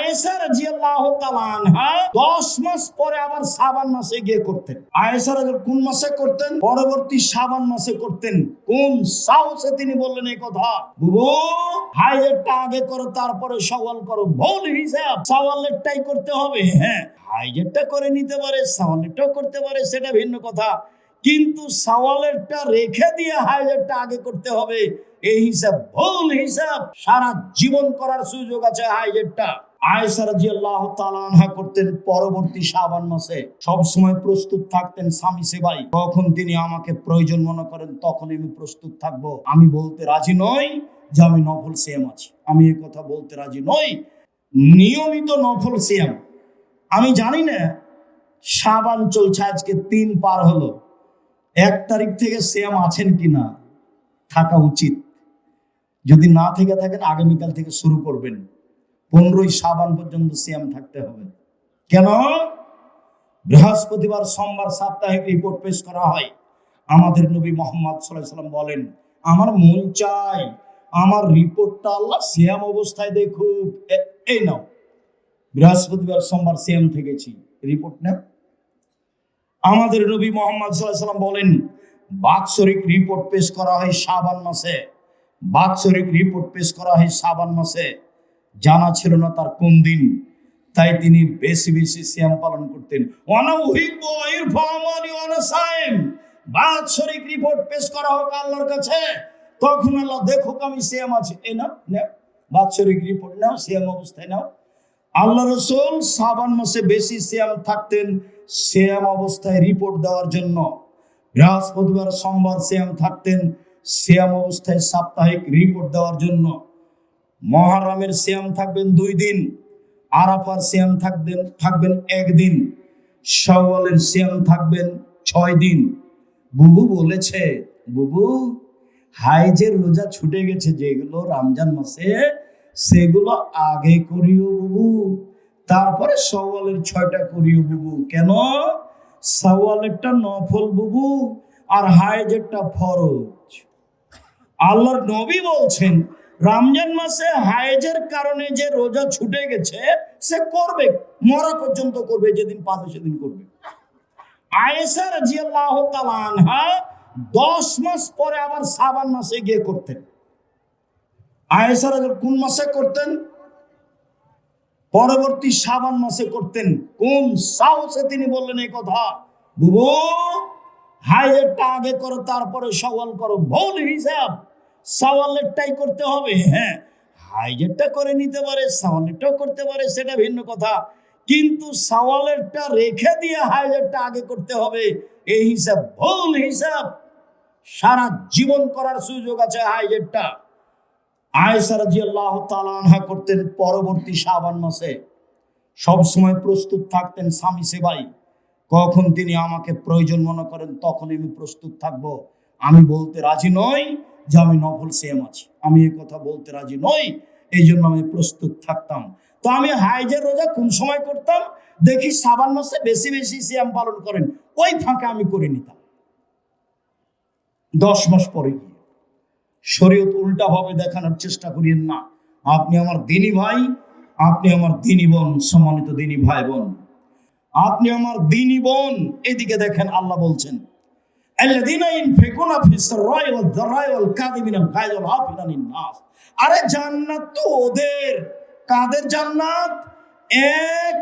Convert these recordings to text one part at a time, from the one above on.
আয়েশা রাদিয়াল্লাহু তাআলা আনহা 10 মাস পরে আবার শাবান মাসে গিয়ে করতেন। আয়েশা রাদিয়াল্লাহু কোন মাসে করতেন? পরবর্তী শাবান মাসে করতেন। কোন সাহসে তিনি বললেন, এই কথা, বুবু হাইজেরটা আগে করো, তারপরে সওয়াল করো। ভুল হিসাব, সওয়ালেরটাই করতে হবে। হ্যাঁ হাইজেরটা করে নিতে পারে, সওয়ালেরটাও করতে পারে, সেটা ভিন্ন কথা। কিন্তু সওয়ালেরটা রেখে দিয়ে হাইজেরটা আগে করতে হবে, এই হিসাব, ভুল হিসাব, সারা জীবন করার সুযোগ আছে হাইজেরটা তাআলা আনহা করতেন পরবর্তী শাবান মাসে। সব সময় প্রস্তুত থাকতেন স্বামী সেবাই কখন তিনি আমাকে প্রয়োজন মনে করেন তখন আমি প্রস্তুত থাকব। আমি বলতে রাজি নই যে আমি নফল সিয়াম আছি। আমি এ কথা বলতে রাজি নই। নিয়মিত নফল সিয়াম আমি জানি না সাবান চলছে আজকে তিন পার হলো। এক তারিখ থেকে সিয়াম আছেন কিনা, থাকা উচিত। যদি না থেকে থাকেন, আগামীকাল থেকে শুরু করবেন। পনেরোই সাবান পর্যন্ত সিয়াম থাকতে হবে। কেন? বৃহস্পতিবার সোমবার সাপ্তাহিক রিপোর্ট পেশ করা হয়। আমাদের নবী মোহাম্মদ সাল্লাম বলেন, আমার মন চাই আমার রিপোর্টটা আল্লাহ সিয়াম অবস্থায় দেখুক। এই নাও। বৃহস্পতিবার সোমবার সিয়াম থেকেছি। রিপোর্ট নাও। আমাদের নবী মোহাম্মদ সাল্লাম বলেন, বাৎসরিক রিপোর্ট পেশ করা হয় সাবান মাসে। বাৎসরিক রিপোর্ট পেশ করা হয় সাবান মাসে। জানা ছিল না তার কোন দিন। তাই তিনি বেশি বেশি শ্যাম পালন করতেন। বাৎসরিক রিপোর্ট পেশ করা হোক আল্লাহর কাছে। তখন আল্লাহ দেখুক আমি সিয়াম আছি। এই না বাৎসরিক রিপোর্ট নাও, সিয়াম অবস্থায় নাও। আল্লাহ রসুল সাবান মাসে বেশি শ্যাম থাকতেন, সিয়াম অবস্থায় রিপোর্ট দেওয়ার জন্য। বৃহস্পতিবার, সোমবার সিয়াম থাকতেন, সিয়াম অবস্থায় সাপ্তাহিক রিপোর্ট দেওয়ার জন্য। মহারামের সিয়াম থাকবেন দুই দিন, আরাফার সিয়াম থাকবেন থাকবেন একদিন, শাওয়ালের সিয়াম থাকবেন ছয় দিন। বুবু বলেছে, বুবু, হাইজের রোজা ছুটে গেছে, যেগুলো রমজান মাসে, সেগুলো আগে করিও বুবু, তারপরে সওয়ালের ছয়টা করিও বুবু। কেন? সওয়ালেরটা নফল বুবু আর হাইজেরটা ফরজ। আল্লাহর নবী বলছেন রমজান মাসে হায়েজের কারণে যে রোজা ছুটে গেছে, সে করবে, মরা পর্যন্ত করবে, যেদিন পাবে সেদিন করবে। আয়েশা রাদিয়াল্লাহু তাআলা আনহা 10 মাস পরে আবার শাবান মাসে গিয়ে করতেন। রাদিয়াল্লাহু কোন মাসে করতেন? পরবর্তী শাবান মাসে করতেন। কোন সাহসে তিনি বললেন এই কথা? বুবু হাইয়েরটা আগে করো, তারপরে সওয়াল করো। ভুল হিসাব। সওয়ালেরটাই করতে হবে হ্যাঁ। হাইজেরটা করে নিতে পারে, সওয়ালেরটাও করতে পারে, সেটা ভিন্ন কথা। কিন্তু সওয়ালেরটা রেখে দিয়ে হাইজেরটা আগে করতে হবে, এই হিসাব, ভুল হিসাব। সারা জীবন করার সুযোগ আছে হাইজেরটা। তাআলা আনহা করতেন পরবর্তী শাবান মাসে। সব সময় প্রস্তুত থাকতেন স্বামী সেবাই। কখন তিনি আমাকে প্রয়োজন মনে করেন তখন আমি প্রস্তুত থাকব। আমি বলতে রাজি নই যে আমি নফল সেম আছি। আমি এই কথা বলতে রাজি নই, এই জন্য আমি প্রস্তুত থাকতাম। তো আমি হাইজের রোজা কোন সময় করতাম? দেখি সাবান মাসে বেশি বেশি সিয়াম পালন করেন, ওই ফাঁকে আমি করে নিতাম। দশ মাস পরে গিয়ে শরীয়ত উল্টাভাবে দেখানোর চেষ্টা করিয়েন না। আপনি আমার দিনী ভাই, আপনি আমার দিনী বোন, সম্মানিত দিনী ভাই বোন। আপনি আমার দিনী বোন, এদিকে দেখেন আল্লাহ বলছেন আরে জান্নাত তো ওদের। কাদের জান্নাত? এক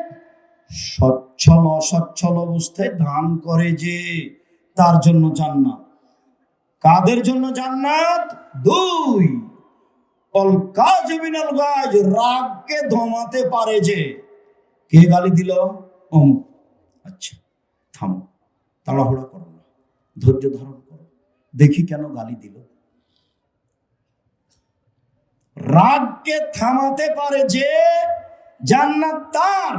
সচ্ছল অসচ্ছল অবস্থায় দান করে যে তার জন্য জান্নাত। কাদের জন্য জান্নাত? দুই অল কাজিমিনাল গাজ, রাগকে ধমাতে পারে যে। কে গালি দিল? অমুক। আচ্ছা থামো, তাড়াহুড়া করো। ধৈর্য ধারণ করো। দেখি কেন গালি দিল। রাগকে থামাতে পারে যে, জান্নাত তার।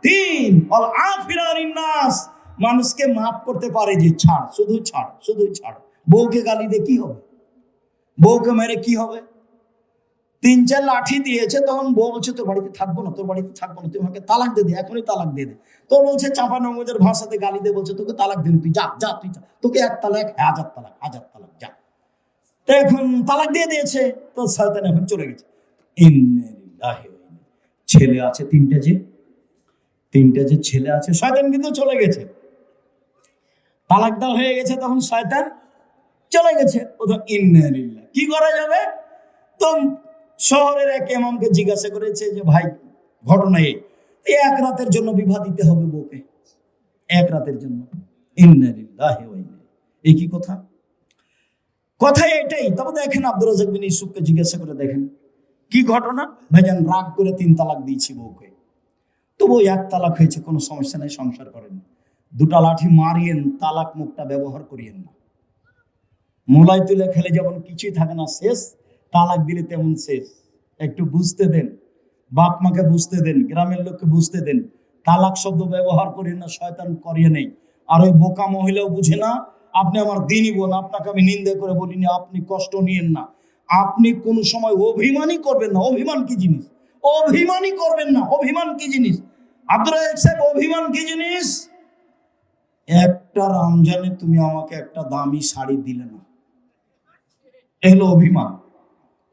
তিন, অল আফিরার নাস মানুষকে মাফ করতে পারে যে, ছাড়, শুধু ছাড় শুধু ছাড়। বউকে গালি দিয়ে কি হবে? বউকে মেরে কি হবে? তিন চার লাঠি দিয়েছে, তখন বউ বলছে, তোর বাড়িতে থাকব না, তোর বাড়িতে থাকব না, তুই আমাকে তালাক দিয়ে দে, এখনই তালাক দিয়ে দে। তোর বলছে চাপা নমজের ভাষাতে গালি দিয়ে বলছে, তোকে তালাক দিন তুই যা যা, তুই যা, তোকে এক তালাক, হাজার তালাক হাজার তালাক, যা। তো এখন তালাক দিয়ে দিয়েছে, তো শয়তান এখন চলে গেছে। ছেলে আছে তিনটে যে তিনটে যে ছেলে আছে, শয়তান কিন্তু চলে গেছে। তালাক হয়ে গেছে, তখন শয়তান চলে গেছে। ও তো কি করা যাবে? তো শহরের এক এমামকে জিজ্ঞাসা করেছে যে, ভাই, ঘটনা এই। এক রাতের জন্য বিবাহ দিতে হবে বউকে। এক রাতের জন্য। এই কি কথা? কথা এটাই। তবে দেখেন আব্দুল রাজাক বিন ইসুফকে জিজ্ঞাসা করে দেখেন, কি ঘটনা? ভাইজান, রাগ করে তিন তালাক দিয়েছি বউকে। তবু এক তালাক হয়েছে, কোনো সমস্যা নাই, সংসার করেন দুটা লাঠি মারিয়েন, তালাক মুখটা ব্যবহার করিয়েন না। মোলাই তুলে খেলে যেমন কিছুই থাকে না, শেষ। তালাক দিলে তেমন শেষ। একটু বুঝতে দেন। বাপ মাকে বুঝতে দেন, গ্রামের লোককে বুঝতে দেন। তালাক শব্দ ব্যবহার করেন না, শয়তান করিয়ে নেই। আর ওই বোকা মহিলাও বুঝে না, আপনি আমার দিনই বোন, আপনাকে আমি নিন্দে করে বলিনি, আপনি কষ্ট নিয়েন না। আপনি কোন সময় অভিমানই করবেন না। অভিমান কি জিনিস? অভিমানই করবেন না। অভিমান কি জিনিস? আব্দুল সাহেব, অভিমান কি জিনিস? একটা রমজানে তুমি আমাকে একটা দামি শাড়ি দিলে না। এ হলো অভিমান।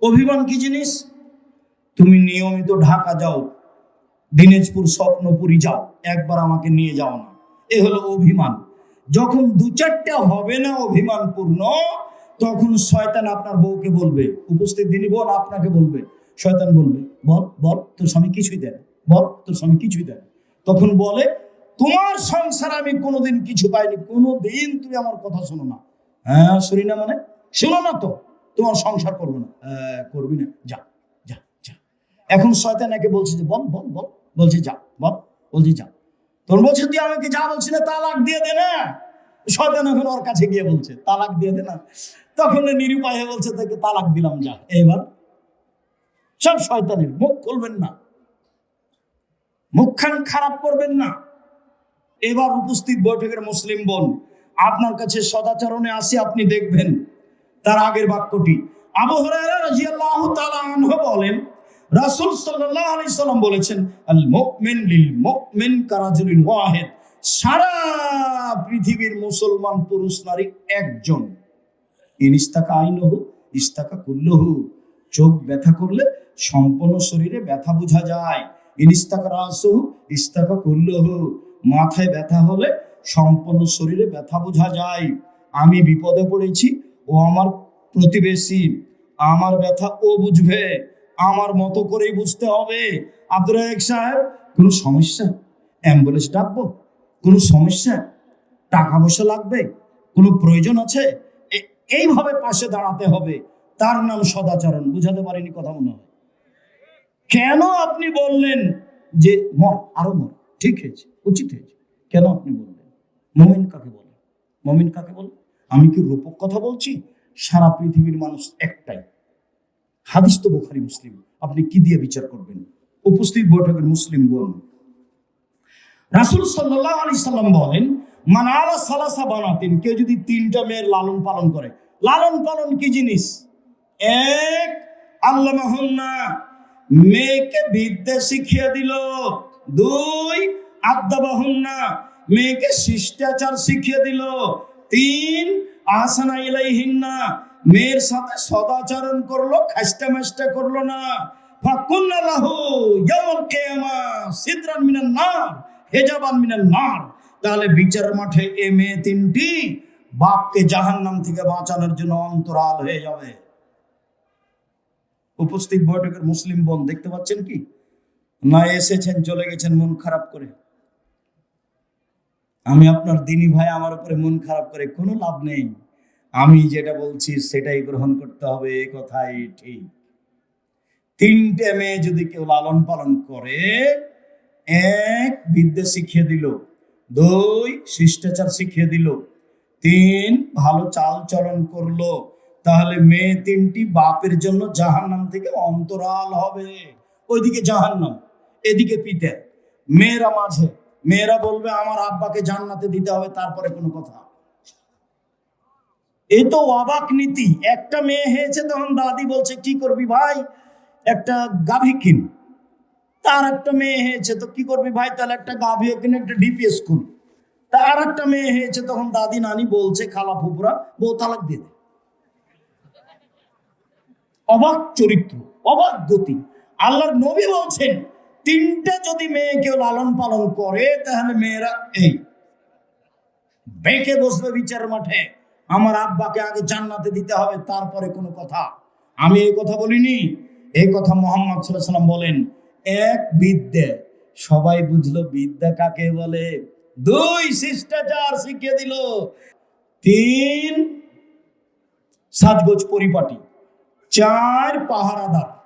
অভিমান কি জিনিস? তুমি নিয়মিত ঢাকা যাও, দিনাজপুর স্বপ্নপুরি যাও, একবার আমাকে নিয়ে যাও না। এ হলো অভিমান। যখন দু চারটা হবে না অভিমান পূর্ণ তখন শয়তান আপনার বউকে বলবে, উপস্থিত দিনই বোন আপনাকে বলবে। শয়তান বলবে, বল বল, তোর স্বামী কিছুই দেয়। বল, তোর স্বামী কিছুই দেয়। তখন বলে, তোমার সংসার আমি কোনোদিন কিছু পাইনি, কোনোদিন তুমি আমার কথা শোনো না। হ্যাঁ শুনি না মানে? শোনো না তো। তোমার সংসার করবে না। করবি না। যা যা যা। এখন শয়তান একে বলছে যে, বল বল বল। বলছে, যা, বল, বলছি, যা। তোর বলছে, তুই আমাকে যা বলছি না, তালাক দিয়ে দে না। শয়তান এখন ওর কাছে গিয়ে বলছে, তালাক দিয়ে দে না। তখন নিরুপায় বলছে, তাকে তালাক দিলাম, যা। এবার সব শয়তানের মুখ খুলবেন না। মুখখান খারাপ করবেন না। এবার উপস্থিত বৈঠকের মুসলিম বোন, আপনার কাছে সদাচরণে আসি, আপনি দেখবেন তার আগের বাক্যটি। আবু হুরায়রা রাদিয়াল্লাহু তাআলা আনহু বলেন, রাসূল সাল্লাল্লাহু আলাইহি সাল্লাম বলেছেন আল মুমিন লিল মুমিন কারাজুলিন ওয়াহিদ। সারা পৃথিবীর মুসলমান পুরুষ নারী একজন। ইনিস্তাকা আইনহু ইস্তাকা কুল্লহু। চোখ ব্যথা করলে সম্পূর্ণ শরীরে ব্যথা বোঝা যায়। ইনিস্তাকা রাসহু ইস্তাকা কুল্লহু। মাথায় ব্যথা হলে সম্পূর্ণ শরীরে ব্যথা বোঝা যায়। আমি বিপদে পড়েছি ও আমার প্রতিবেশী, আমার ব্যথা ও বুঝবে। আমার মতো করেই বুঝতে হবে। আব্দুল রাজাক সাহেব, কোনো সমস্যা? অ্যাম্বুলেন্স ডাকবো? কোনো সমস্যা? টাকা পয়সা লাগবে? কোনো প্রয়োজন আছে? এইভাবে পাশে দাঁড়াতে হবে। তার নাম সদাচরণ। বুঝাতে পারিনি কথা মনে হয়। কেন আপনি বললেন যে মর? আরও মর। ঠিক হয়েছে, উচিত হয়েছে। কেন আপনি বললেন? মমিন কাকে বলে? মমিন কাকে বলে? আমি কি রূপক কথা বলছি? সারা পৃথিবীর মানুষ একটাই। হাদিস তো বোখারি, মুসলিম। আপনি কি দিয়ে বিচার করবেন? উপস্থিত বৈঠকের মুসলিম বোন। রাসুল সাল্লাহ আলি সাল্লাম বলেন মানালা সালাসা বানাতেন কেউ যদি তিনটা মেয়ের লালন পালন করে। লালন পালন কি জিনিস? এক, আল্লাহ মাহন্না, মেয়েকে বিদ্যা শিখিয়ে দিল। দুই আদাবাহন্না মেয়েকে শিষ্টাচার শিখিয়ে দিল। তিন আহসানা ইলাইহিন্না। মেয়ের সাথে সদাচরণ করল খাস্টা মাস্টা করল না। ফাকুন্না লাহু ইয়াউমুল কিয়ামা, সিদরান মিনান নার, হেজাবান মিনান নার। তাহলে বিচার মাঠে এ মেয়ে তিনটি বাপকে জাহান্নাম থেকে বাঁচানোর জন্য অন্তরাল হয়ে যাবে। উপস্থিত বৈঠকের মুসলিম বোন দেখতে পাচ্ছেন কি? না এসেছেন, চলে গেছেন, মন খারাপ করে। আমি আপনার দিনী ভাই আমার উপরে মন খারাপ করে কোনো লাভ নেই। আমি যেটা বলছি সেটাই গ্রহণ করতে হবে, এ কথাই ঠিক। তিনটে মেয়ে যদি কেউ লালন পালন করে, এক বিদ্যা শিখিয়ে দিল, দুই শিষ্টাচার শিখিয়ে দিল, তিন ভালো চাল চলন করল, তাহলে মেয়ে তিনটি বাপের জন্য জাহান্নাম থেকে অন্তরাল হবে। ওইদিকে জাহান্নাম, এদিকে পিতে। মেয়েরা মাঝে মেয়েরা বলবে, আমার আব্বাকে জান্নাতে দিতে হবে, তারপরে কোনো কথা এই তো অবাক নীতি। একটা মেয়ে হয়েছে, তখন দাদি বলছে, কি করবি ভাই? একটা গাভী কিন। তার একটা মেয়ে হয়েছে, তো কি করবি ভাই? তাহলে একটা গাভীও কিনে, একটা ডিপিএস খুল তার একটা মেয়ে হয়েছে, তখন দাদি নানি বলছে, খালা ফুপুরা বউ তালাক দিয়ে অবাক চরিত্র, অবাক গতি। আল্লাহর নবী বলছেন তিনটে যদি মেয়ে কেউ লালন পালন করে, তাহলে মেয়েরা এই বেঁকে বসবে বিচার মাঠে। আমার আব্বাকে আগে জান্নাতে দিতে হবে, তারপরে কোনো কথা। আমি এই কথা বলিনি। এই কথা মোহাম্মদ সাল্লাম বলেন, এক বিদ্যে, সবাই বুঝলো বিদ্যা কাকে বলে? দুই শিষ্টাচার শিখিয়ে দিল। তিন সাজগোজ পরিপাটি। চার পাহারাদার।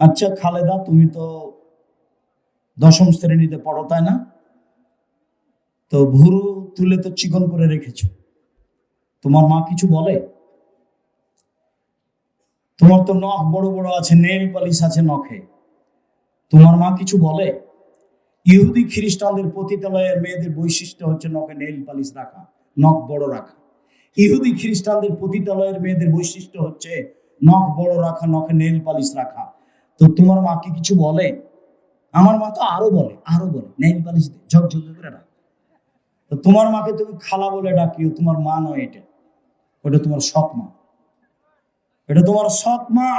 আচ্ছা খালেদা, তুমি তো দশম শ্রেণীতে পড়ো, তাই না? তো ভুরু তুলে তো চিকন করে রেখেছো। তোমার মা কিছু বলে? তোমার তো নখ বড় বড় আছে, নেল পালিশ আছে নখে। তোমার মা কিছু বলে? ইহুদি খ্রিস্টানদের পতিতালয়ের মেয়েদের বৈশিষ্ট্য হচ্ছে নখে নেল পালিশ রাখা, নখ বড় রাখা। ইহুদি খ্রিস্টানদের পতিতালয়ের মেয়েদের বৈশিষ্ট্য হচ্ছে নখ বড় রাখা, নখে নেল পালিশ রাখা। তো তোমার মাকে কিছু বলে? আমার মা তো আরও বলে আরও বলে। ঝকঝক করে রাখ তো তোমার মাকে তুমি খালা বলে ডাকিও, তোমার মা নয় এটা। ওটা তোমার সৎ মা। এটা তোমার সৎ মা।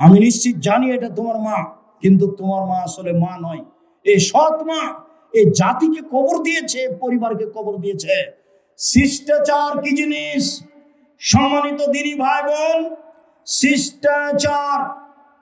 আমি নিশ্চিত জানি এটা তোমার মা, কিন্তু তোমার মা আসলে মা নয়। এই সৎ মা এই জাতিকে কবর দিয়েছে, পরিবারকে কবর দিয়েছে। শিষ্টাচার কি জিনিস? সম্মানিত দিনী ভাই বোন, শিষ্টাচার